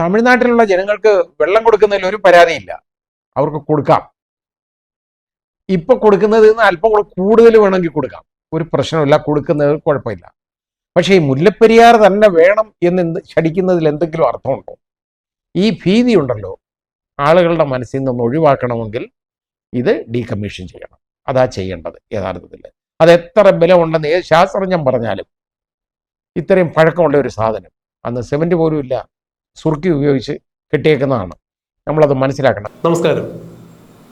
തമിഴ്നാട്ടിലുള്ള ജനങ്ങൾക്ക് വെള്ളം കൊടുക്കുന്നതിൽ ഒരു പരാതിയില്ല. അവർക്ക് കൊടുക്കാം. ഇപ്പൊ കൊടുക്കുന്നതിൽ നിന്ന് അല്പം കൂടെ കൂടുതൽ വേണമെങ്കിൽ കൊടുക്കാം. ഒരു പ്രശ്നമില്ല കൊടുക്കുന്നത് കുഴപ്പമില്ല. പക്ഷേ ഈ മുല്ലപ്പെരിയാർ തന്നെ വേണം എന്ന് ശടിക്കുന്നതിൽ എന്തെങ്കിലും അർത്ഥമുണ്ടോ? ഈ ഭീതി ഉണ്ടല്ലോ. ആളുകളുടെ മനസ്സിൽ നിന്ന് ഒഴിവാക്കണമെങ്കിൽ ഇത് ഡീകമ്മീഷൻ ചെയ്യണം. അതാ ചെയ്യേണ്ടത് യഥാർത്ഥത്തിൽ. അത് എത്ര ബലമുണ്ടെന്ന് ഏത് ശാസ്ത്രജ്ഞൻ പറഞ്ഞാലും ഇത്രയും പഴക്കമുള്ള ഒരു സാധനം. അന്ന് സിമെന്റ് പോലും ഇല്ല. സുറുക്കി ഉപയോഗിച്ച് കെട്ടിയേക്കുന്നതാണ്. നമ്മളത് മനസ്സിലാക്കണം. നമസ്കാരം.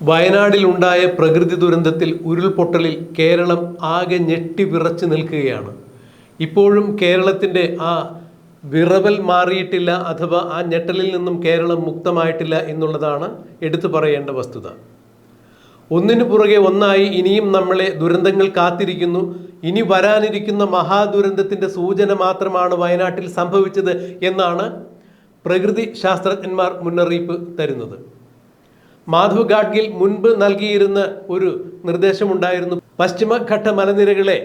വയനാടിലുണ്ടായ പ്രകൃതി ദുരന്തത്തിൽ ഉരുൾപൊട്ടലിൽ കേരളം ആകെ ഞെട്ടി വിറച്ചു നിൽക്കുകയാണ്. ഇപ്പോഴും കേരളത്തിന്റെ ആ വിറവൽ മാറിയിട്ടില്ല അഥവാ ആ ഞെട്ടലിൽ നിന്നും കേരളം മുക്തമായിട്ടില്ല എന്നുള്ളതാണ് എടുത്തു പറയേണ്ട വസ്തുത. ഒന്നിനു പുറകെ ഒന്നായി ഇനിയും നമ്മളെ ദുരന്തങ്ങൾ കാത്തിരിക്കുന്നു. ഇനി വരാനിരിക്കുന്ന മഹാദുരന്തത്തിന്റെ സൂചന മാത്രമാണ് വയനാട്ടിൽ സംഭവിച്ചത് എന്നാണ് പ്രകൃതി ശാസ്ത്രജ്ഞന്മാർ മുന്നറിയിപ്പ് തരുന്നത്. മാധവ് ഗാഡ്ഗിൽ മുൻപ് നൽകിയിരുന്ന ഒരു നിർദ്ദേശമുണ്ടായിരുന്നു. പശ്ചിമഘട്ട മലനിരകളെ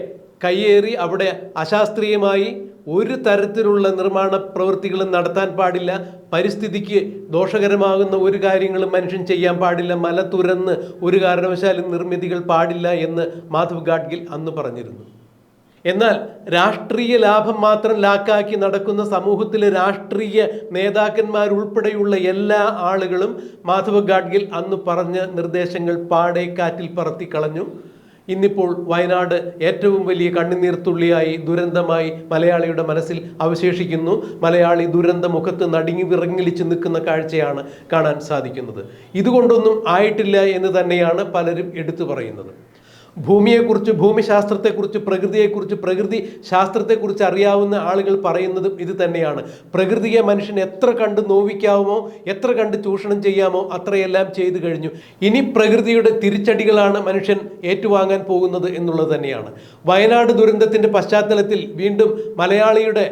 കയ്യേറി അവിടെ അശാസ്ത്രീയമായി ഒരു തരത്തിലുള്ള നിർമ്മാണ പ്രവൃത്തികളും നടത്താൻ പാടില്ല. പരിസ്ഥിതിക്ക് ദോഷകരമാകുന്ന ഒരു കാര്യങ്ങളും മനുഷ്യൻ ചെയ്യാൻ പാടില്ല. മല തുരന്ന് ഒരു കാരണവശാലും നിർമ്മിതികൾ പാടില്ല എന്ന് മാധവ് ഗാഡ്ഗിൽ അന്ന് പറഞ്ഞിരുന്നു. എന്നാൽ രാഷ്ട്രീയ ലാഭം മാത്രം ലാക്കാക്കി നടക്കുന്ന സമൂഹത്തിലെ രാഷ്ട്രീയ നേതാക്കന്മാരുൾപ്പെടെയുള്ള എല്ലാ ആളുകളും മാധവ് ഗാഡ്ഗിൽ അന്ന് പറഞ്ഞ നിർദ്ദേശങ്ങൾ പാടെ കാറ്റിൽ പറത്തി കളഞ്ഞു. ഇന്നിപ്പോൾ വയനാട് ഏറ്റവും വലിയ കണ്ണുനീർത്തുള്ളിയായി ദുരന്തമായി മലയാളിയുടെ മനസ്സിൽ അവശേഷിക്കുന്നു. മലയാളി ദുരന്ത മുഖത്ത് നടുങ്ങി വിറങ്ങിലിച്ച് നിൽക്കുന്ന കാഴ്ചയാണ് കാണാൻ സാധിക്കുന്നത്. ഇതുകൊണ്ടൊന്നും ആയിട്ടില്ല എന്ന് തന്നെയാണ് പലരും എടുത്തു പറയുന്നത്. ഭൂമിയെക്കുറിച്ച് ഭൂമിശാസ്ത്രത്തെക്കുറിച്ച് പ്രകൃതിയെക്കുറിച്ച് പ്രകൃതി ശാസ്ത്രത്തെക്കുറിച്ച് അറിയാവുന്ന ആളുകൾ പറയുന്നതും ഇത് തന്നെയാണ്. പ്രകൃതിയെ മനുഷ്യൻ എത്ര കണ്ട് നോവിക്കാവുമോ എത്ര കണ്ട് ചൂഷണം ചെയ്യാമോ അത്രയെല്ലാം ചെയ്തു കഴിഞ്ഞു. ഇനി പ്രകൃതിയുടെ തിരിച്ചടികളാണ് മനുഷ്യൻ ഏറ്റുവാങ്ങാൻ പോകുന്നത് എന്നുള്ളത് തന്നെയാണ്. വയനാട് ദുരന്തത്തിന്റെ പശ്ചാത്തലത്തിൽ വീണ്ടും മലയാളിയുടെ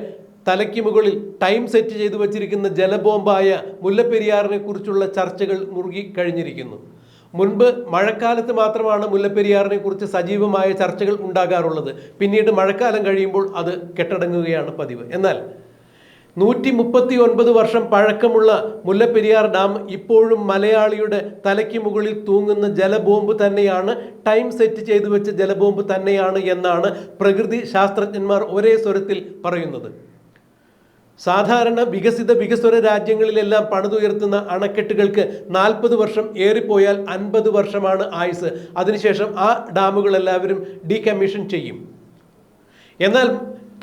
തലയ്ക്ക് മുകളിൽ ടൈം സെറ്റ് ചെയ്തു വച്ചിരിക്കുന്ന ജലബോംബായ മുല്ലപ്പെരിയാറിനെ കുറിച്ചുള്ള ചർച്ചകൾ മുറുകി കഴിഞ്ഞിരിക്കുന്നു. മുൻപ് മഴക്കാലത്ത് മാത്രമാണ് മുല്ലപ്പെരിയാറിനെ കുറിച്ച് സജീവമായ ചർച്ചകൾ ഉണ്ടാകാറുള്ളത്. പിന്നീട് മഴക്കാലം കഴിയുമ്പോൾ അത് കെട്ടടങ്ങുകയാണ് പതിവ്. എന്നാൽ നൂറ്റി മുപ്പത്തി ഒൻപത് വർഷം പഴക്കമുള്ള മുല്ലപ്പെരിയാർ ഡാം ഇപ്പോഴും മലയാളിയുടെ തലയ്ക്ക് മുകളിൽ തൂങ്ങുന്ന ജലബോംബ് തന്നെയാണ് ടൈം സെറ്റ് ചെയ്തു വെച്ച ജലബോംബ് തന്നെയാണ് എന്നാണ് പ്രകൃതി ശാസ്ത്രജ്ഞന്മാർ ഒരേ സ്വരത്തിൽ പറയുന്നത്. സാധാരണ വികസിത വികസ്വര രാജ്യങ്ങളിലെല്ലാം പണിതുയർത്തുന്ന അണക്കെട്ടുകൾക്ക് നാൽപ്പത് വർഷം ഏറിപ്പോയാൽ അൻപത് വർഷമാണ് ആയുസ്. അതിനുശേഷം ആ ഡാമുകളെല്ലാവരും ഡീകമ്മീഷൻ ചെയ്യും. എന്നാൽ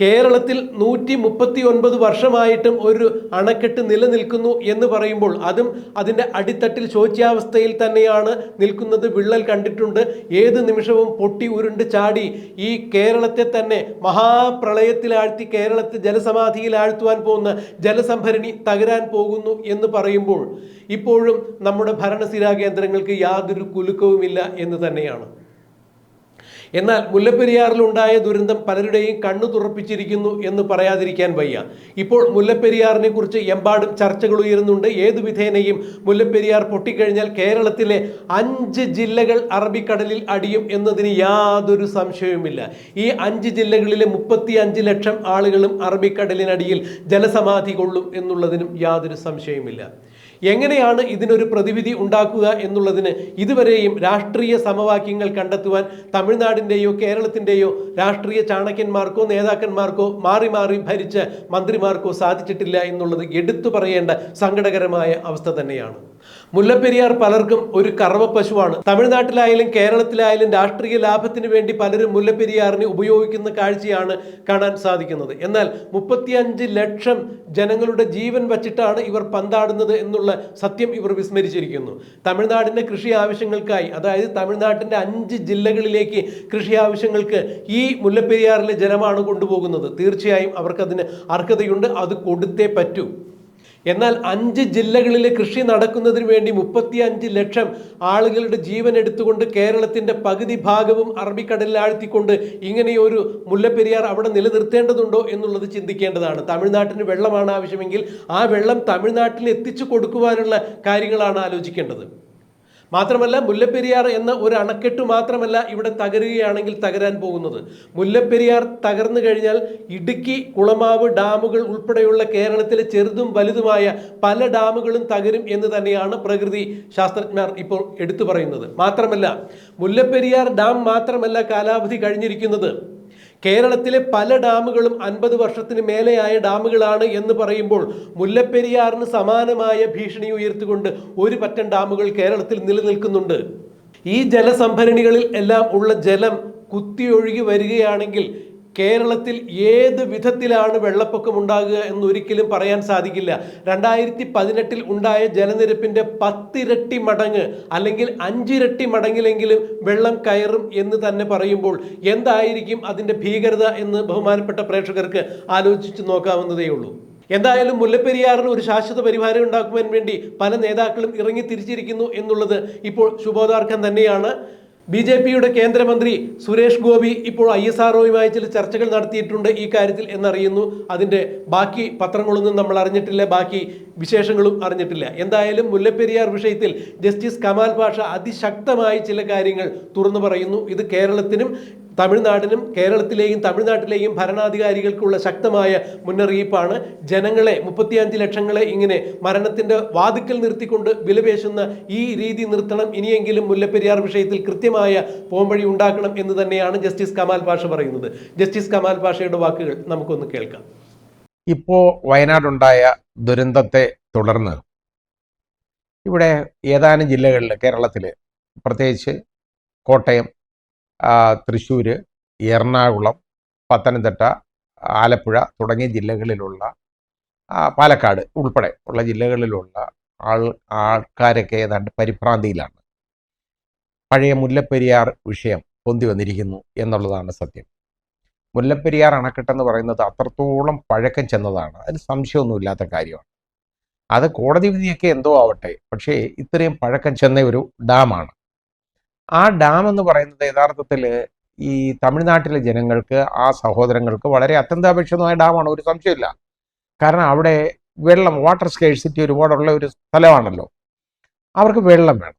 കേരളത്തിൽ നൂറ്റി മുപ്പത്തി ഒൻപത് വർഷമായിട്ടും ഒരു അണക്കെട്ട് നിലനിൽക്കുന്നു എന്ന് പറയുമ്പോൾ അതും അതിന്റെ അടിത്തട്ടിൽ ശോച്യാവസ്ഥയിൽ തന്നെയാണ് നിൽക്കുന്നത്. വിള്ളൽ കണ്ടിട്ടുണ്ട്. ഏത് നിമിഷവും പൊട്ടി ഉരുണ്ട് ചാടി ഈ കേരളത്തെ തന്നെ മഹാപ്രളയത്തിലാഴ്ത്തി കേരളത്തെ ജലസമാധിയിൽ ആഴ്ത്തുവാൻ പോകുന്ന ജലസംഭരണി തകരാൻ പോകുന്നു എന്ന് പറയുമ്പോൾ ഇപ്പോഴും നമ്മുടെ ഭരണസിരാ കേന്ദ്രങ്ങൾക്ക് യാതൊരു കുലുക്കവുമില്ല എന്ന് തന്നെയാണ്. എന്നാൽ മുല്ലപ്പെരിയാറിലുണ്ടായ ദുരന്തം പലരുടെയും കണ്ണു തുറപ്പിച്ചിരിക്കുന്നു എന്ന് പറയാതിരിക്കാൻ വയ്യ. ഇപ്പോൾ മുല്ലപ്പെരിയാറിനെ കുറിച്ച് എമ്പാടും ചർച്ചകൾ ഉയരുന്നുണ്ട്. ഏതു വിധേനയും മുല്ലപ്പെരിയാർ പൊട്ടിക്കഴിഞ്ഞാൽ കേരളത്തിലെ അഞ്ച് ജില്ലകൾ അറബിക്കടലിൽ അടിയും എന്നതിന് യാതൊരു സംശയവുമില്ല. ഈ അഞ്ച് ജില്ലകളിലെ മുപ്പത്തി അഞ്ച് ലക്ഷം ആളുകളും അറബിക്കടലിനടിയിൽ ജലസമാധി കൊള്ളും എന്നുള്ളതിനും യാതൊരു സംശയവുമില്ല. എങ്ങനെയാണ് ഇതിനൊരു പ്രതിവിധി ഉണ്ടാക്കുക എന്നുള്ളതിന് ഇതുവരെയും രാഷ്ട്രീയ സമവാക്യങ്ങൾ കണ്ടെത്തുവാൻ തമിഴ്നാടിന്റെയോ കേരളത്തിന്റെയോ രാഷ്ട്രീയ ചാണക്യന്മാർക്കോ നേതാക്കന്മാർക്കോ മാറി മാറി ഭരിച്ച മന്ത്രിമാർക്കോ സാധിച്ചിട്ടില്ല എന്നുള്ളത് എടുത്തു പറയേണ്ട സങ്കടകരമായ അവസ്ഥ തന്നെയാണ്. മുല്ലപ്പെരിയാർ പലർക്കും ഒരു കറവ പശുവാണ്. തമിഴ്നാട്ടിലായാലും കേരളത്തിലായാലും രാഷ്ട്രീയ ലാഭത്തിന് വേണ്ടി പലരും മുല്ലപ്പെരിയാറിനെ ഉപയോഗിക്കുന്ന കാഴ്ചയാണ് കാണാൻ സാധിക്കുന്നത്. എന്നാൽ മുപ്പത്തിയഞ്ച് ലക്ഷം ജനങ്ങളുടെ ജീവൻ വച്ചിട്ടാണ് ഇവർ പന്താടുന്നത് എന്നുള്ള സത്യം ഇവർ വിസ്മരിച്ചിരിക്കുന്നു. തമിഴ്നാടിന്റെ കൃഷി ആവശ്യങ്ങൾക്കായി അതായത് തമിഴ്നാട്ടിന്റെ അഞ്ച് ജില്ലകളിലേക്ക് കൃഷി ആവശ്യങ്ങൾക്ക് ഈ മുല്ലപ്പെരിയാറിലെ ജലമാണ് കൊണ്ടുപോകുന്നത്. തീർച്ചയായും അവർക്കതിന് അർഹതയുണ്ട്. അത് കൊടുത്തേ പറ്റൂ. എന്നാൽ അഞ്ച് ജില്ലകളിൽ കൃഷി നടക്കുന്നതിന് വേണ്ടി മുപ്പത്തി അഞ്ച് ലക്ഷം ആളുകളുടെ ജീവൻ എടുത്തുകൊണ്ട് കേരളത്തിന്റെ പകുതി ഭാഗവും അറബിക്കടലിൽ ആഴ്ത്തിക്കൊണ്ട് ഇങ്ങനെയൊരു മുല്ലപ്പെരിയാർ അവിടെ നിലനിർത്തേണ്ടതുണ്ടോ എന്നുള്ളത് ചിന്തിക്കേണ്ടതാണ്. തമിഴ്നാട്ടിന് വെള്ളമാണ് ആവശ്യമെങ്കിൽ ആ വെള്ളം തമിഴ്നാട്ടിൽ എത്തിച്ചു കൊടുക്കുവാനുള്ള കാര്യങ്ങളാണ് ആലോചിക്കേണ്ടത്. മാത്രമല്ല മുല്ലപ്പെരിയാർ എന്ന ഒരു അണക്കെട്ട് മാത്രമല്ല ഇവിടെ തകരുകയാണെങ്കിൽ തകരാൻ പോകുന്നത്. മുല്ലപ്പെരിയാർ തകർന്നു കഴിഞ്ഞാൽ ഇടുക്കി കുളമാവ് ഡാമുകൾ ഉൾപ്പെടെയുള്ള കേരളത്തിലെ ചെറുതും വലുതുമായ പല ഡാമുകളും തകരും എന്ന് തന്നെയാണ് പ്രകൃതി ശാസ്ത്രജ്ഞർ ഇപ്പോൾ എടുത്തു പറയുന്നത്. മാത്രമല്ല മുല്ലപ്പെരിയാർ ഡാം മാത്രമല്ല കാലാവധി കഴിഞ്ഞിരിക്കുന്നത്. കേരളത്തിലെ പല ഡാമുകളും അൻപത് വർഷത്തിന് മേലെയായ ഡാമുകളാണ് എന്ന് പറയുമ്പോൾ മുല്ലപ്പെരിയാറിന് സമാനമായ ഭീഷണി ഉയർത്തിക്കൊണ്ട് ഒരു പറ്റം ഡാമുകൾ കേരളത്തിൽ നിലനിൽക്കുന്നുണ്ട്. ഈ ജലസംഭരണികളിൽ എല്ലാം ഉള്ള ജലം കുത്തിയൊഴുകി വരികയാണെങ്കിൽ കേരളത്തിൽ ഏത് വിധത്തിലാണ് വെള്ളപ്പൊക്കം ഉണ്ടാകുക എന്ന് ഒരിക്കലും പറയാൻ സാധിക്കില്ല. രണ്ടായിരത്തി പതിനെട്ടിൽ ഉണ്ടായ ജലനിരപ്പിന്റെ പത്തിരട്ടി മടങ്ങ് അല്ലെങ്കിൽ അഞ്ചിരട്ടി മടങ്ങിലെങ്കിലും വെള്ളം കയറും എന്ന് തന്നെ പറയുമ്പോൾ എന്തായിരിക്കും അതിന്റെ ഭീകരത എന്ന് ബഹുമാനപ്പെട്ട പ്രേക്ഷകർക്ക് ആലോചിച്ച് നോക്കാവുന്നതേയുള്ളൂ എന്തായാലും മുല്ലപ്പെരിയാറിന് ഒരു ശാശ്വത പരിഹാരം ഉണ്ടാക്കുവാൻ വേണ്ടി പല നേതാക്കളും ഇറങ്ങി തിരിച്ചിരിക്കുന്നു എന്നുള്ളത് ഇപ്പോൾ ശുഭോദാർഹം തന്നെയാണ്. ബി ജെ പിയുടെ കേന്ദ്രമന്ത്രി സുരേഷ് ഗോപി ഇപ്പോൾ ഐ എസ് ആർഒയുമായി ചില ചർച്ചകൾ നടത്തിയിട്ടുണ്ട് ഈ കാര്യത്തിൽ എന്നറിയുന്നു. അതിന്റെ ബാക്കി പത്രങ്ങളൊന്നും നമ്മൾ അറിഞ്ഞിട്ടില്ല ബാക്കി വിശേഷങ്ങളും അറിഞ്ഞിട്ടില്ല. എന്തായാലും മുല്ലപ്പെരിയാർ വിഷയത്തിൽ ജസ്റ്റിസ് കമാൽ പാഷ അതിശക്തമായി ചില കാര്യങ്ങൾ തുറന്നു പറയുന്നു. ഇത് കേരളത്തിനും തമിഴ്നാടിനും കേരളത്തിലെയും തമിഴ്നാട്ടിലെയും ഭരണാധികാരികൾക്കുള്ള ശക്തമായ മുന്നറിയിപ്പാണ്. ജനങ്ങളെ മുപ്പത്തിയഞ്ച് ലക്ഷങ്ങളെ ഇങ്ങനെ മരണത്തിന്റെ വാതുക്കൽ നിർത്തിക്കൊണ്ട് വിലപേശുന്ന ഈ രീതി നിർത്തണം. ഇനിയെങ്കിലും മുല്ലപ്പെരിയാർ വിഷയത്തിൽ കൃത്യമായ പോംവഴി ഉണ്ടാക്കണം എന്ന് തന്നെയാണ് ജസ്റ്റിസ് കമാൽ പാഷ പറയുന്നത്. ജസ്റ്റിസ് കമാൽ പാഷയുടെ വാക്കുകൾ നമുക്കൊന്ന് കേൾക്കാം. ഇപ്പോൾ വയനാടുണ്ടായ ദുരന്തത്തെ തുടർന്ന് ഇവിടെ ഏതാനും ജില്ലകളിൽ കേരളത്തിൽ പ്രത്യേകിച്ച് കോട്ടയം തൃശ്ശൂർ എറണാകുളം പത്തനംതിട്ട ആലപ്പുഴ തുടങ്ങിയ ജില്ലകളിലുള്ള പാലക്കാട് ഉൾപ്പെടെ ഉള്ള ജില്ലകളിലുള്ള ആൾ ആൾക്കാരൊക്കെ ഏതാണ്ട് പരിഭ്രാന്തിയിലാണ്. പഴയ മുല്ലപ്പെരിയാർ വിഷയം പൊന്തി വന്നിരിക്കുന്നു എന്നുള്ളതാണ് സത്യം. മുല്ലപ്പെരിയാർ അണക്കെട്ടെന്ന് പറയുന്നത് അത്രത്തോളം പഴക്കം ചെന്നതാണ്. അതിന് സംശയമൊന്നുമില്ലാത്ത കാര്യമാണ്. അത് കോടതി വിധിയൊക്കെ എന്തോ ആവട്ടെ പക്ഷേ ഇത്രയും പഴക്കം ചെന്ന ഒരു ഡാമാണ്. ആ ഡാം എന്ന് പറയുന്നത് യഥാർത്ഥത്തിൽ ഈ തമിഴ്നാട്ടിലെ ജനങ്ങൾക്ക് ആ സഹോദരങ്ങൾക്ക് വളരെ അത്യന്താപേക്ഷിതമായ ഡാമാണ് ഒരു സംശയമില്ല കാരണം അവിടെ വെള്ളം വാട്ടർ സ്കേഴ്സിറ്റി ഒരുപാടുള്ള ഒരു സ്ഥലമാണല്ലോ. അവർക്ക് വെള്ളം വേണം.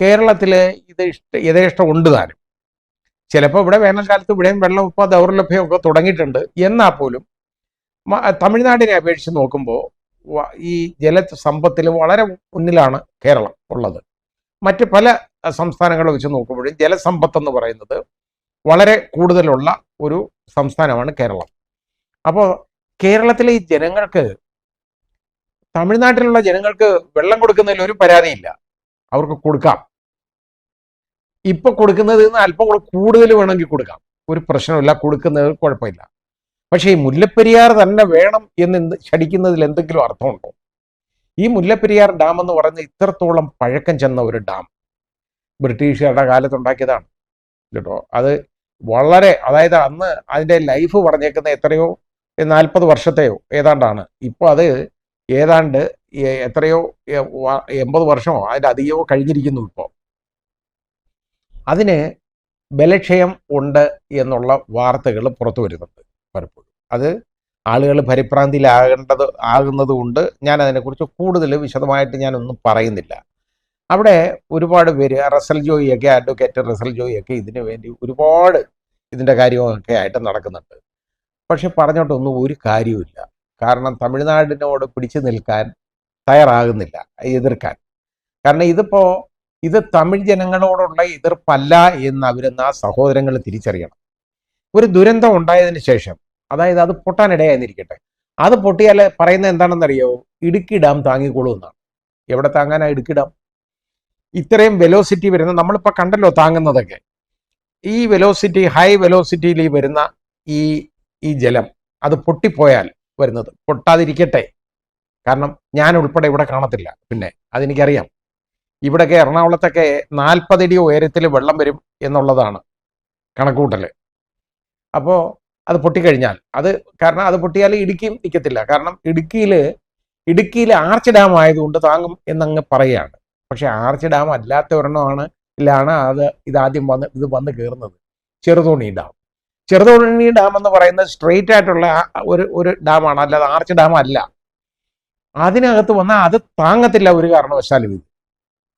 കേരളത്തിൽ ഇത് ഇഷ്ട യഥേഷ്ടം ഉണ്ട് താനും. ചിലപ്പോൾ ഇവിടെ വേനൽക്കാലത്ത് ഇവിടെയും വെള്ളം ഇപ്പോൾ ദൗർലഭ്യമൊക്കെ തുടങ്ങിയിട്ടുണ്ട്. എന്നാൽ പോലും തമിഴ്നാടിനെ അപേക്ഷിച്ച് നോക്കുമ്പോൾ ഈ ജല സമ്പത്തിൽ വളരെ മുന്നിലാണ് കേരളം ഉള്ളത്. മറ്റ് പല സംസ്ഥാനങ്ങളെ വെച്ച് നോക്കുമ്പോഴും ജലസമ്പത്ത് എന്ന് പറയുന്നത് വളരെ കൂടുതലുള്ള ഒരു സംസ്ഥാനമാണ് കേരളം. അപ്പോൾ കേരളത്തിലെ ഈ ജനങ്ങൾക്ക് തമിഴ്നാട്ടിലുള്ള ജനങ്ങൾക്ക് വെള്ളം കൊടുക്കുന്നതിൽ ഒരു പരാതിയില്ല. അവർക്ക് കൊടുക്കാം. ഇപ്പൊ കൊടുക്കുന്നതിൽ നിന്ന് അല്പം കൂടെ കൂടുതൽ വേണമെങ്കിൽ കൊടുക്കാം. ഒരു പ്രശ്നമില്ല കൊടുക്കുന്നതിൽ കുഴപ്പമില്ല. പക്ഷേ ഈ മുല്ലപ്പെരിയാർ തന്നെ വേണം എന്ന് ശടിക്കുന്നതിൽ എന്തെങ്കിലും അർത്ഥമുണ്ടോ? ഈ മുല്ലപ്പെരിയാർ ഡാം എന്ന് പറയുന്ന ഇത്രത്തോളം പഴക്കം ചെന്ന ഒരു ഡാം ബ്രിട്ടീഷുകാരുടെ കാലത്തുണ്ടാക്കിയതാണ്. കേട്ടോ? അത് വളരെ അതായത് അന്ന് അതിന്റെ ലൈഫ് പറഞ്ഞേക്കുന്ന എത്രയോ നാൽപ്പത് വർഷത്തെയോ ഏതാണ്ടാണ്. ഇപ്പോൾ അത് ഏതാണ്ട് എത്രയോ എൺപത് വർഷമോ അതിന്റെ അധികമോ കഴിഞ്ഞിരിക്കുന്നു ഇപ്പോൾ അതിന് ബലക്ഷയം ഉണ്ട് എന്നുള്ള വാർത്തകൾ പുറത്തു വരുന്നുണ്ട് പലപ്പോഴും. അത് ആളുകൾ പരിഭ്രാന്തിയിലാകേണ്ടത് ആകുന്നതുകൊണ്ട് ഞാൻ അതിനെക്കുറിച്ച് കൂടുതൽ വിശദമായിട്ട് ഞാനൊന്നും പറയുന്നില്ല. അവിടെ ഒരുപാട് പേര് റസൽ ജോയിയൊക്കെ അഡ്വക്കേറ്റ് റസൽ ജോയിയൊക്കെ ഇതിനു വേണ്ടി ഒരുപാട് ഇതിന്റെ കാര്യമൊക്കെ ആയിട്ട് നടക്കുന്നുണ്ട്. പക്ഷെ പറഞ്ഞോട്ടൊന്നും ഒരു കാര്യവുമില്ല. കാരണം തമിഴ്നാടിനോട് പിടിച്ചു നിൽക്കാൻ തയ്യാറാകുന്നില്ല എതിർക്കാൻ. കാരണം ഇതിപ്പോൾ ഇത് തമിഴ് ജനങ്ങളോടുള്ള എതിർപ്പല്ല എന്ന് അവരെന്ന് ആ സഹോദരങ്ങൾ തിരിച്ചറിയണം. ഒരു ദുരന്തം ഉണ്ടായതിനു ശേഷം അതായത് അത് പൊട്ടാനിടയായിരിക്കട്ടെ അത് പൊട്ടിയാൽ പറയുന്നത് എന്താണെന്നറിയോ? ഇടുക്കി ഡാം താങ്ങിക്കോളൂ എന്നാണ്. എവിടെ താങ്ങാനാ ഇടുക്കി ഡാം? ഇത്രയും വെലോസിറ്റി വരുന്ന നമ്മളിപ്പോൾ കണ്ടല്ലോ താങ്ങുന്നതൊക്കെ. ഈ വെലോസിറ്റി ഹൈ വെലോസിറ്റിയിൽ വരുന്ന ഈ ഈ ജലം അത് പൊട്ടിപ്പോയാൽ വരുന്നത്. പൊട്ടാതിരിക്കട്ടെ. കാരണം ഞാൻ ഉൾപ്പെടെ ഇവിടെ കാണത്തില്ല. പിന്നെ അതെനിക്കറിയാം. ഇവിടെയൊക്കെ എറണാകുളത്തൊക്കെ നാൽപ്പതടി ഉയരത്തിൽ വെള്ളം വരും എന്നുള്ളതാണ് കണക്കൂട്ടൽ അപ്പോൾ അത് പൊട്ടിക്കഴിഞ്ഞാൽ. അത് കാരണം അത് പൊട്ടിയാൽ ഇടുക്കിയും നിൽക്കത്തില്ല കാരണം ഇടുക്കിയിൽ ഇടുക്കിയിൽ ആർച്ച് ഡാം ആയതുകൊണ്ട് താങ്ങും എന്നങ്ങ് പറയുകയാണ് പക്ഷെ ആർച്ച് ഡാം അല്ലാത്ത ഒരെണ്ണമാണ് ഇല്ലാണ് അത് ഇതാദ്യം വന്ന് ഇത് വന്ന് കയറുന്നത് ചെറുതോണി ഡാം. ചെറുതോണി ഡാം എന്ന് പറയുന്നത് സ്ട്രെയിറ്റ് ആയിട്ടുള്ള ഒരു ഒരു ഡാമാണ്. അല്ലാതെ ആർച്ച് ഡാം അല്ല. അതിനകത്ത് വന്നാൽ അത് താങ്ങത്തില്ല ഒരു കാരണവശാലും ഇത്.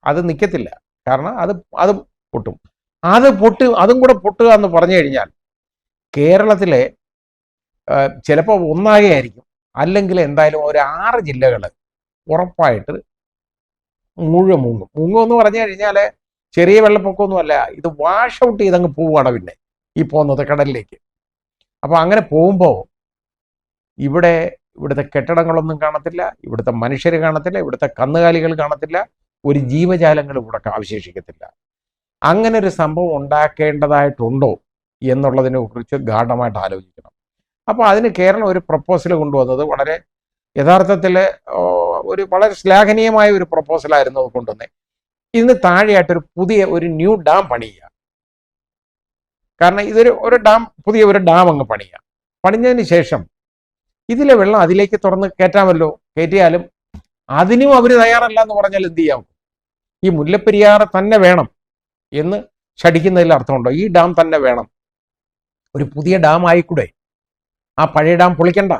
അത് നിൽക്കത്തില്ല കാരണം അത് അത് പൊട്ടും. അത് പൊട്ട് അതും കൂടെ പൊട്ടുക എന്ന് പറഞ്ഞു കഴിഞ്ഞാൽ കേരളത്തിലെ ചിലപ്പോൾ ഒന്നാകെ ആയിരിക്കും. അല്ലെങ്കിൽ എന്തായാലും ഒരു ആറ് ജില്ലകൾ ഉറപ്പായിട്ട് മുഴുവൻ മുങ്ങും. മുങ്ങും എന്ന് പറഞ്ഞു കഴിഞ്ഞാൽ ചെറിയ വെള്ളപ്പൊക്കമൊന്നുമല്ല ഇത് വാഷ് ഔട്ട് ചെയ്തങ്ങ് പോവുകയാണ് പിന്നെ ഈ പോകുന്നത് കടലിലേക്ക്. അപ്പോൾ അങ്ങനെ പോകുമ്പോൾ ഇവിടെ ഇവിടുത്തെ കെട്ടിടങ്ങളൊന്നും കാണത്തില്ല ഇവിടുത്തെ മനുഷ്യർ കാണത്തില്ല ഇവിടുത്തെ കന്നുകാലികൾ കാണത്തില്ല ഒരു ജീവജാലങ്ങളും ഇവിടെ അവശേഷിക്കത്തില്ല. അങ്ങനെ ഒരു സംഭവം ഉണ്ടാക്കേണ്ടതായിട്ടുണ്ടോ? എന്നുള്ളതിനെ കുറിച്ച് ഗാഠമായിട്ട് ആലോചിക്കണം. അപ്പോൾ അതിന് കേരളം ഒരു പ്രപ്പോസൽ കൊണ്ടുവന്നത് വളരെ യഥാർത്ഥത്തിൽ ഒരു വളരെ ശ്ലാഘനീയമായ ഒരു പ്രപ്പോസലായിരുന്നു അത് കൊണ്ടുവന്നത് ഇതിന് താഴെയായിട്ടൊരു പുതിയ ഒരു ന്യൂ ഡാം പണിയുക. കാരണം ഇതൊരു ഒരു ഡാം പുതിയ ഒരു ഡാം അങ്ങ് പണിയുക. പണിഞ്ഞതിന് ശേഷം ഇതിലെ വെള്ളം അതിലേക്ക് തുറന്ന് കയറ്റാമല്ലോ? കയറ്റിയാലും അതിനും അവർ തയ്യാറല്ല എന്ന് പറഞ്ഞാൽ എന്ത് ചെയ്യാം? ഈ മുല്ലപ്പെരിയാറ് തന്നെ വേണം എന്ന് ശടിക്കുന്നതിൽ അർത്ഥമുണ്ടോ? ഈ ഡാം തന്നെ വേണം. ഒരു പുതിയ ഡാം ആയിക്കൂടെ? ആ പഴയ ഡാം പൊളിക്കണ്ട.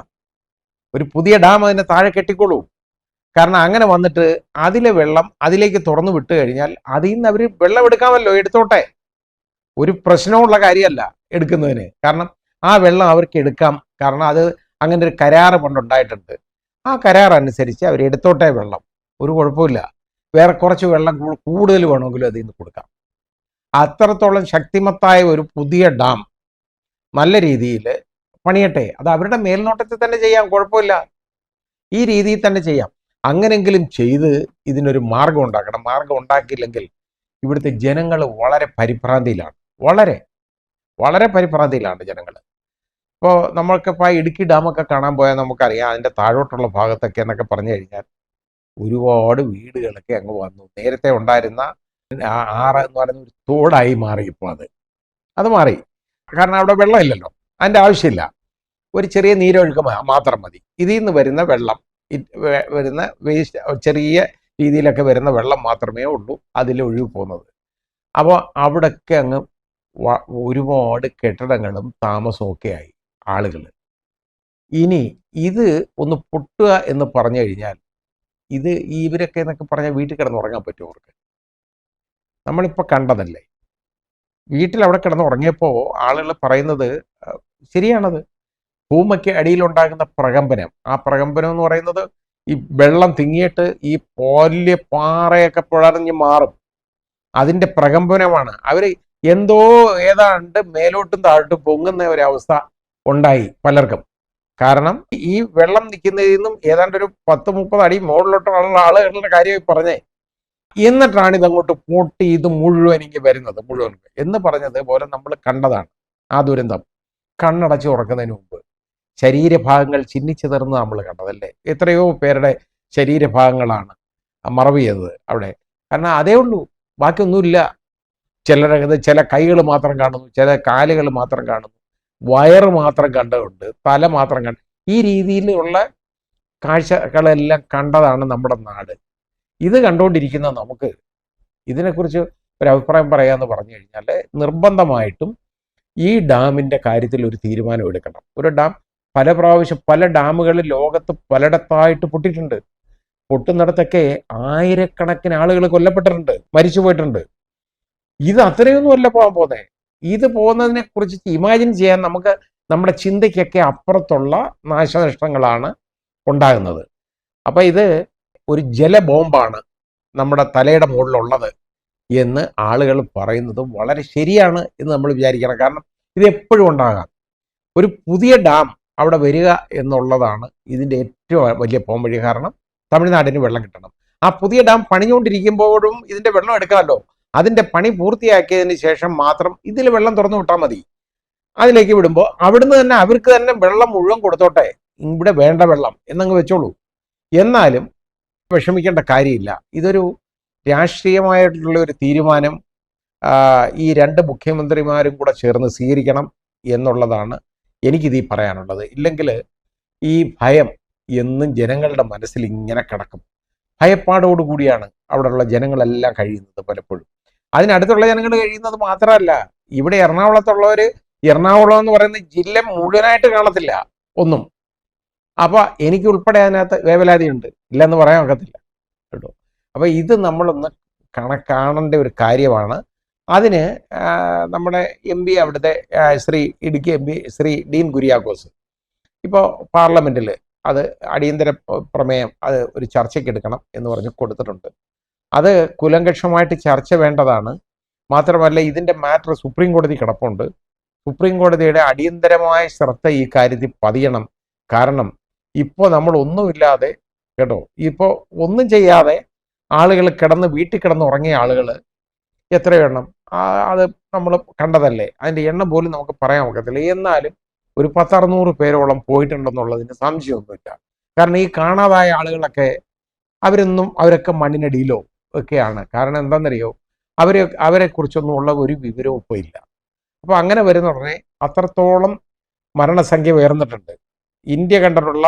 ഒരു പുതിയ ഡാം അതിനെ താഴെ കെട്ടിക്കോളൂ. കാരണം അങ്ങനെ വന്നിട്ട് അതിലെ വെള്ളം അതിലേക്ക് തുറന്നു വിട്ട് കഴിഞ്ഞാൽ അതിൽ നിന്ന് അവർ വെള്ളം എടുക്കാമല്ലോ എടുത്തോട്ടെ. ഒരു പ്രശ്നമുള്ള കാര്യമല്ല എടുക്കുന്നതിന്. കാരണം ആ വെള്ളം അവർക്ക് എടുക്കാം. കാരണം അത് അങ്ങനെ ഒരു കരാറ് പണ്ടുണ്ടായിട്ടുണ്ട്. ആ കരാർ അനുസരിച്ച് അവർ എടുത്തോട്ടെ വെള്ളം. ഒരു കുഴപ്പമില്ല. വേറെ കുറച്ച് വെള്ളം കൂടുതൽ വേണമെങ്കിലും അതിൽ നിന്ന് കൊടുക്കാം. അത്രത്തോളം ശക്തിമത്തായ ഒരു പുതിയ ഡാം നല്ല രീതിയിൽ പണിയട്ടെ. അത് അവരുടെ മേൽനോട്ടത്തിൽ തന്നെ ചെയ്യാം കുഴപ്പമില്ല. ഈ രീതിയിൽ തന്നെ ചെയ്യാം. അങ്ങനെങ്കിലും ചെയ്ത് ഇതിനൊരു മാർഗം ഉണ്ടാക്കണം. മാർഗം ഉണ്ടാക്കിയില്ലെങ്കിൽ ഇവിടുത്തെ ജനങ്ങൾ വളരെ പരിഭ്രാന്തിയിലാണ്. വളരെ വളരെ പരിഭ്രാന്തിയിലാണ് ജനങ്ങൾ. ഇപ്പോൾ നമ്മൾക്കിപ്പോൾ ഇടുക്കി ഡാമൊക്കെ കാണാൻ പോയാൽ നമുക്കറിയാം അതിന്റെ താഴോട്ടുള്ള ഭാഗത്തൊക്കെ എന്നൊക്കെ പറഞ്ഞു കഴിഞ്ഞാൽ ഒരുപാട് വീടുകളൊക്കെ അങ്ങ് വന്നു. നേരത്തെ ഉണ്ടായിരുന്ന ആറ് എന്ന് പറയുന്ന ഒരു തോടായി മാറി ഇപ്പോൾ അത്. അത് മാറി. കാരണം അവിടെ വെള്ളമില്ലല്ലോ. അതിന്റെ ആവശ്യമില്ല. ഒരു ചെറിയ നീരൊഴുക്ക് മാത്രം മതി. ഇതിൽ നിന്ന് വരുന്ന വെള്ളം വരുന്ന വേസ്റ്റ് ചെറിയ രീതിയിലൊക്കെ വരുന്ന വെള്ളം മാത്രമേ ഉള്ളൂ അതിൽ ഒഴുകി പോകുന്നത്. അപ്പോൾ അവിടൊക്കെ അങ്ങ് ഒരുപാട് കെട്ടിടങ്ങളും താമസവും ഒക്കെ ആയി ആളുകൾ. ഇനി ഇത് ഒന്ന് പൊട്ടുക എന്ന് പറഞ്ഞു കഴിഞ്ഞാൽ ഇത് ഇവരൊക്കെ എന്നൊക്കെ പറഞ്ഞാൽ വീട്ടിൽ കിടന്ന് ഉറങ്ങാൻ പറ്റുമോ അവർക്ക്. നമ്മളിപ്പോൾ കണ്ടതല്ലേ? വീട്ടിൽ അവിടെ കിടന്ന് ഉറങ്ങിയപ്പോൾ ആളുകൾ പറയുന്നത് ശരിയാണത്. ഭൂമയ്ക്ക് അടിയിലുണ്ടാകുന്ന പ്രകമ്പനം. ആ പ്രകമ്പനം എന്ന് പറയുന്നത് ഈ വെള്ളം തിങ്ങിയിട്ട് ഈ വലിയ പാറയൊക്കെ പുഴറിഞ്ഞ് മാറും. അതിന്റെ പ്രകമ്പനമാണ്. അവർ എന്തോ ഏതാണ്ട് മേലോട്ടും താഴോട്ടും പൊങ്ങുന്ന ഒരവസ്ഥ ഉണ്ടായി പലർക്കും. കാരണം ഈ വെള്ളം നിൽക്കുന്നതിൽ നിന്നും ഏതാണ്ട് ഒരു പത്ത് മുപ്പത് അടി മുകളിലോട്ടുള്ള ആളുകളുടെ കാര്യമായി പറഞ്ഞേ എന്നിട്ടാണ് ഇതങ്ങോട്ട് പൊട്ടി ഇത് മുഴുവൻ ഇങ്ങനെ വരുന്നത് മുഴുവൻ. എന്ന് പറഞ്ഞത് പോലെ നമ്മൾ കണ്ടതാണ് ആ ദുരന്തം. കണ്ണടച്ച് ഉറക്കുന്നതിന് മുമ്പ്. ശരീരഭാഗങ്ങൾ ചിന്നിച്ചിതർന്ന് നമ്മൾ കണ്ടതല്ലേ? എത്രയോ പേരുടെ ശരീരഭാഗങ്ങളാണ് മറവ് ചെയ്തത് അവിടെ. കാരണം അതേ ഉള്ളൂ. ബാക്കിയൊന്നുമില്ല. ചിലരകത്ത് ചില കൈകൾ മാത്രം കാണുന്നു ചില കാലുകൾ മാത്രം കാണുന്നു വയറ് മാത്രം കണ്ടതുണ്ട് തല മാത്രം കണ്ട്. ഈ രീതിയിലുള്ള കാഴ്ചകളെല്ലാം കണ്ടതാണ് നമ്മുടെ നാട്. ഇത് കണ്ടുകൊണ്ടിരിക്കുന്ന നമുക്ക് ഇതിനെക്കുറിച്ച് ഒരു അഭിപ്രായം പറയാമെന്ന് പറഞ്ഞു കഴിഞ്ഞാൽ നിർബന്ധമായിട്ടും ഈ ഡാമിന്റെ കാര്യത്തിൽ ഒരു തീരുമാനം എടുക്കണം. ഒരു ഡാം പല പ്രാവശ്യം പല ഡാമുകൾ ലോകത്ത് പലയിടത്തായിട്ട് പൊട്ടിയിട്ടുണ്ട്. പൊട്ടുന്നിടത്തൊക്കെ ആയിരക്കണക്കിന് ആളുകൾ കൊല്ലപ്പെട്ടിട്ടുണ്ട് മരിച്ചു പോയിട്ടുണ്ട്. ഇത് അത്രയൊന്നും അല്ല പോകാൻ പോകുന്നത് ഇത് പോകുന്നതിനെ കുറിച്ച് ഇമാജിൻ ചെയ്യാൻ നമുക്ക് നമ്മുടെ ചിന്തയ്ക്കൊക്കെ അപ്പുറത്തുള്ള നാശനഷ്ടങ്ങളാണ് ഉണ്ടാകുന്നത്. അപ്പൊ ഇത് ഒരു ജലബോംബാണ് നമ്മുടെ തലയുടെ മുകളിലുള്ളത് എന്ന് ആളുകൾ പറയുന്നത് വളരെ ശരിയാണ് എന്ന് നമ്മൾ വിചാരിക്കണം. കാരണം ഇത് എപ്പോഴും ഉണ്ടാകാം. ഒരു പുതിയ ഡാം അവിടെ വരിക എന്നുള്ളതാണ് ഇതിന്റെ ഏറ്റവും വലിയ പോംവഴി കാരണം തമിഴ്നാടിന് വെള്ളം കിട്ടണം. ആ പുതിയ ഡാം പണിഞ്ഞുകൊണ്ടിരിക്കുമ്പോഴും ഇതിന്റെ വെള്ളം എടുക്കാമല്ലോ. അതിന്റെ പണി പൂർത്തിയാക്കിയതിന് ശേഷം മാത്രം ഇതിൽ വെള്ളം തുറന്നു വിട്ടാൽ മതി. അതിലേക്ക് വിടുമ്പോൾ അവിടുന്ന് തന്നെ അവർക്ക് തന്നെ വെള്ളം മുഴുവൻ കൊടുത്തോട്ടെ. ഇവിടെ വേണ്ട വെള്ളം എന്നങ്ങ് വെച്ചോളൂ. എന്നാലും വിഷമിക്കേണ്ട കാര്യമില്ല. ഇതൊരു രാഷ്ട്രീയമായിട്ടുള്ള ഒരു തീരുമാനം ഈ രണ്ട് മുഖ്യമന്ത്രിമാരും കൂടെ ചേർന്ന് സ്വീകരിക്കണം എന്നുള്ളതാണ് എനിക്കിതീ പറയാനുള്ളത്. ഇല്ലെങ്കിൽ ഈ ഭയം എന്നും ജനങ്ങളുടെ മനസ്സിൽ ഇങ്ങനെ കിടക്കും. ഭയപ്പാടോടുകൂടിയാണ് അവിടെയുള്ള ജനങ്ങളെല്ലാം കഴിയുന്നത് പലപ്പോഴും. അതിനടുത്തുള്ള ജനങ്ങൾ കഴിയുന്നത് മാത്രമല്ല ഇവിടെ എറണാകുളത്തുള്ളവർ എറണാകുളം എന്ന് പറയുന്ന ജില്ല മുഴുവനായിട്ട് കാണത്തില്ല ഒന്നും. അപ്പൊ എനിക്ക് ഉൾപ്പെടെ അതിനകത്ത് വേവലാതിയുണ്ട്. ഇല്ലെന്ന് പറയാൻ ഒക്കത്തില്ല. കേട്ടോ. അപ്പൊ ഇത് നമ്മളൊന്ന് കണക്കാണേണ്ട ഒരു കാര്യമാണ്. അതിന് നമ്മുടെ എം പി അവിടുത്തെ ശ്രീ ഇടുക്കി എം പി ശ്രീ ഡീൻ കുര്യാക്കോസ്. ഇപ്പോൾ പാർലമെന്റിൽ അത് അടിയന്തര പ്രമേയം അത് ഒരു ചർച്ചയ്ക്ക് എടുക്കണം എന്ന് പറഞ്ഞ് കൊടുത്തിട്ടുണ്ട്. അത് കുലങ്കക്ഷമായിട്ട് ചർച്ച വേണ്ടതാണ്. മാത്രമല്ല ഇതിന്റെ മാറ്റർ സുപ്രീം കോടതി കിടപ്പുണ്ട്. സുപ്രീം കോടതിയുടെ അടിയന്തരമായ ശ്രദ്ധ ഈ കാര്യത്തിൽ പതിയണം. കാരണം ഇപ്പോൾ നമ്മൾ ഒന്നുമില്ലാതെ കേട്ടോ ഇപ്പോൾ ഒന്നും ചെയ്യാതെ ആളുകൾ കിടന്ന് വീട്ടിൽ കിടന്ന് ഉറങ്ങിയ ആളുകൾ എത്ര എണ്ണം. അത് നമ്മൾ കണ്ടതല്ലേ? അതിന്റെ എണ്ണം പോലും നമുക്ക് പറയാൻ ഒക്കത്തില്ല. എന്നാലും ഒരു പത്തറുന്നൂറ് പേരോളം പോയിട്ടുണ്ടെന്നുള്ളതിന് സംശയമൊന്നുമില്ല. കാരണം ഈ കാണാതായ ആളുകളൊക്കെ അവരൊന്നും അവരൊക്കെ മണ്ണിനടിയിലോ ഒക്കെയാണ്. കാരണം എന്താണെന്നറിയോ അവരെ അവരെ കുറിച്ചൊന്നും ഉള്ള ഒരു വിവരവും ഇപ്പോൾ ഇല്ല. അപ്പോൾ അങ്ങനെ വരുന്ന ഉടനെ അത്രത്തോളം മരണസംഖ്യ ഉയർന്നിട്ടുണ്ട്. ഇന്ത്യ കണ്ടിട്ടുള്ള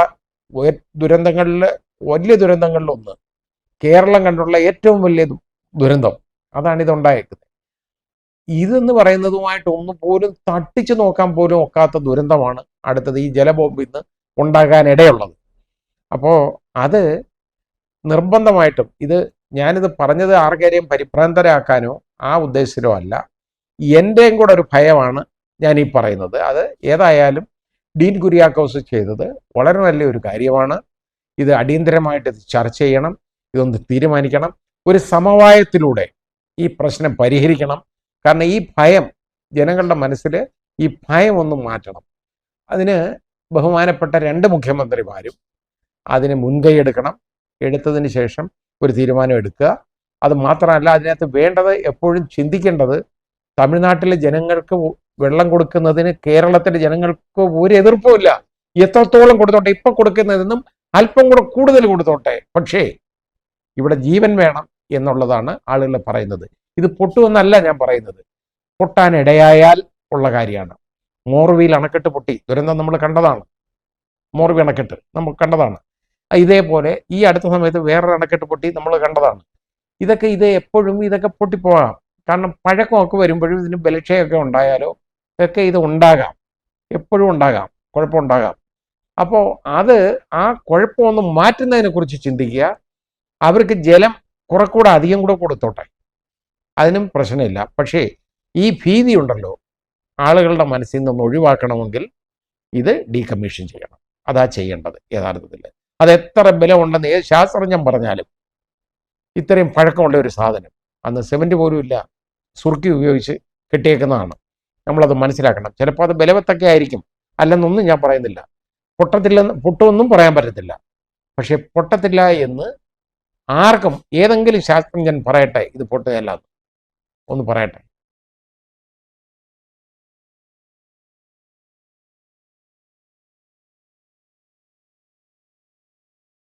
ദുരന്തങ്ങളിൽ വലിയ ദുരന്തങ്ങളിലൊന്ന് കേരളം കണ്ടുള്ള ഏറ്റവും വലിയ ദുരന്തം. അതാണ് ഇതുണ്ടായേക്കുന്നത്. ഇതെന്ന് പറയുന്നതുമായിട്ട് ഒന്നും പോലും തട്ടിച്ചു നോക്കാൻ പോലും ഒക്കാത്ത ദുരന്തമാണ് അടുത്തത് ഈ ജലബോംബിൽ നിന്ന് ഉണ്ടാകാനിടയുള്ളത്. അപ്പോൾ അത് നിർബന്ധമായിട്ടും ഇത് ഞാനിത് പറഞ്ഞത് ആർക്കാരെയും പരിഭ്രാന്തരാക്കാനോ ആ ഉദ്ദേശത്തിലോ അല്ല. എന്റെയും കൂടെ ഒരു ഭയമാണ് ഞാൻ ഈ പറയുന്നത്. അത് ഏതായാലും ഡീൻ കുര്യാക്കോസ് ചെയ്തത് വളരെ വലിയൊരു കാര്യമാണ്. ഇത് അടിയന്തരമായിട്ട് ഇത് ചർച്ച ചെയ്യണം ഇതൊന്ന് തീരുമാനിക്കണം. ഒരു സമവായത്തിലൂടെ ഈ പ്രശ്നം പരിഹരിക്കണം. കാരണം ഈ ഭയം ജനങ്ങളുടെ മനസ്സിൽ ഈ ഭയം ഒന്ന് മാറ്റണം. അതിന് ബഹുമാനപ്പെട്ട രണ്ട് മുഖ്യമന്ത്രിമാരും അതിന് മുൻകൈ എടുക്കണം. എടുത്തതിന് ശേഷം ഒരു തീരുമാനം എടുക്കുക. അത് മാത്രമല്ല അതിനകത്ത് വേണ്ടത് എപ്പോഴും ചിന്തിക്കേണ്ടത് തമിഴ്നാട്ടിലെ ജനങ്ങൾക്ക് വെള്ളം കൊടുക്കുന്നതിന് കേരളത്തിലെ ജനങ്ങൾക്ക് ഒരു എതിർപ്പുമില്ല എത്രത്തോളം കൊടുത്തോട്ടെ ഇപ്പൊ കൊടുക്കുന്നതെന്നും അല്പം കൂടെ കൂടുതൽ കൊടുത്തോട്ടെ. പക്ഷേ ഇവിടെ ജീവൻ വേണം എന്നുള്ളതാണ് ആളുകൾ പറയുന്നത്. ഇത് പൊട്ടുമെന്നല്ല ഞാൻ പറയുന്നത്. പൊട്ടാൻ ഇടയായാൽ ഉള്ള കാര്യമാണ്. മോർവിയിൽ അണക്കെട്ട് പൊട്ടി. ദുരന്തം നമ്മൾ കണ്ടതാണ്. മോർവി അണക്കെട്ട് നമ്മൾ കണ്ടതാണ്. ഇതേപോലെ ഈ അടുത്ത സമയത്ത് വേറൊരു അണക്കെട്ട് പൊട്ടി നമ്മൾ കണ്ടതാണ്. ഇതൊക്കെ ഇത് എപ്പോഴും ഇതൊക്കെ പൊട്ടിപ്പോകാം കാരണം പഴക്കമൊക്കെ വരുമ്പോഴും ഇതിന് ബലക്ഷയൊക്കെ ഉണ്ടായാലോ ഒക്കെ ഇത് ഉണ്ടാകാം. എപ്പോഴും ഉണ്ടാകാം. കുഴപ്പമുണ്ടാകാം അപ്പോൾ അത് ആ കുഴപ്പമൊന്ന് മാറ്റുന്നതിനെ കുറിച്ച് ചിന്തിക്കുക. അവർക്ക് ജലം കുറെക്കൂടെ അധികം കൂടെ കൊടുത്തോട്ടെ. അതിനും പ്രശ്നമില്ല. പക്ഷേ ഈ ഭീതി ഉണ്ടല്ലോ. ആളുകളുടെ മനസ്സിൽ നിന്ന് ഒഴിവാക്കണമെങ്കിൽ ഇത് ഡീകമ്മീഷൻ ചെയ്യണം. അതാ ചെയ്യേണ്ടത് യഥാർത്ഥത്തിൽ. അത് എത്ര ബലമുണ്ടെന്ന് ഏത് ശാസ്ത്രജ്ഞൻ പറഞ്ഞാലും ഇത്രയും പഴക്കമുള്ള ഒരു സാധനം. അന്ന് സിമന്റ് പോലും ഇല്ല. സുർക്കി ഉപയോഗിച്ച് കെട്ടിയേക്കുന്നതാണ്. നമ്മളത് മനസ്സിലാക്കണം. ചിലപ്പോൾ അത് ബലവത്തൊക്കെ ആയിരിക്കും. അല്ലെന്നൊന്നും ഞാൻ പറയുന്നില്ല. പൊട്ടത്തില്ലെന്ന് പൊട്ടുമെന്നും പറയാൻ പറ്റത്തില്ല. പക്ഷെ പൊട്ടത്തില്ല എന്ന് ആർക്കും ഏതെങ്കിലും ശാസ്ത്രജ്ഞൻ പറയട്ടെ ഇത് പൊട്ടുകയല്ല. ഒന്ന് പറയട്ടെ.